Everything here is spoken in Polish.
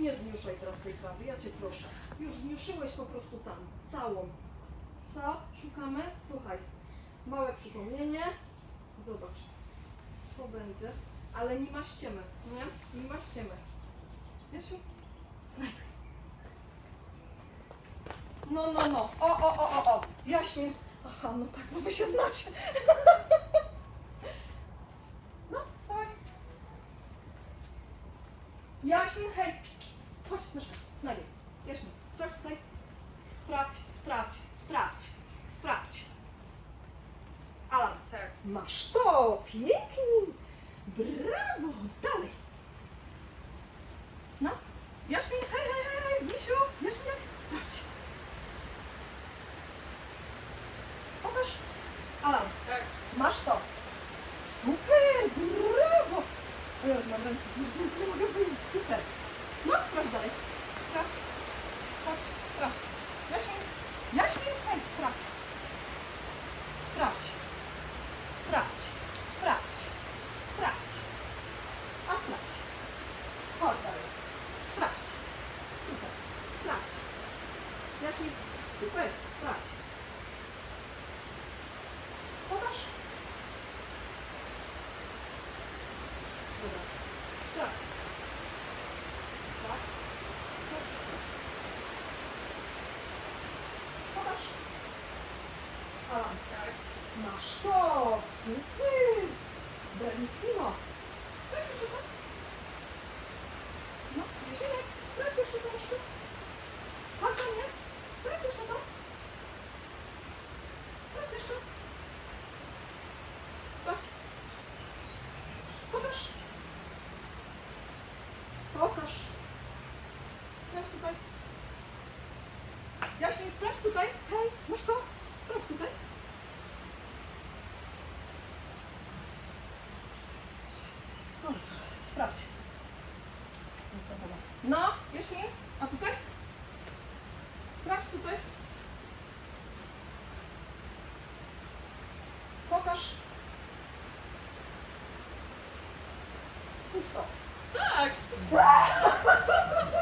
Nie zniuszaj teraz tej trawy, ja cię proszę. Już zniuszyłeś po prostu tam, całą. Co? Szukamy? Słuchaj, małe przypomnienie. Zobacz, to będzie, ale nie ma ściemy, nie? Nie ma ściemy. Jasiu, znajduj. No, no, no. O, o, o, o, o. Jaśmin. Aha, no tak, bo wy się znacie. No, dawaj. Jaśmin, hej. Chodź, myszka, znajduj. Jaśmin, sprawdź tutaj. Sprawdź, sprawdź, sprawdź, sprawdź. Alan, Tak. masz to! Pięknie! Brawo! Dalej! No, Jaśmin, hej, hej, hej, hej, Misiu, Jaśmin, sprawdź. Pokaż. Alan, Tak. masz to. Super, brawo! O Jezu, ręce zmarznięte, nie mogę wyjść, super. No, sprawdź dalej. Sprawdź. Chodź, sprawdź. Jaśmin, Jaśmin, hej, sprawdź. Sprawdź. Sprawdź. Sprawdź. Sprawdź. A sprawdź. Chodź dalej. Sprawdź. Super. Sprawdź. Jaśmin, super, sprawdź. Pokaż. Dobra. Pokaż. Alan, Tak. masz to! Super! Bravissimo! Sprawdź jeszcze to. No, Jasminek, sprawdź jeszcze troszkę. Chodź do mnie. Sprawdź jeszcze to. Sprawdź jeszcze. Sprawdź. Pokaż. Pokaż. Sprawdź tutaj. Jaśmin, sprawdź tutaj. Hej, masz to? Sprawdź tutaj. O, sprawdź. No, Jaśmin, a tutaj? Sprawdź tutaj. Pokaż. Pusto. Tak.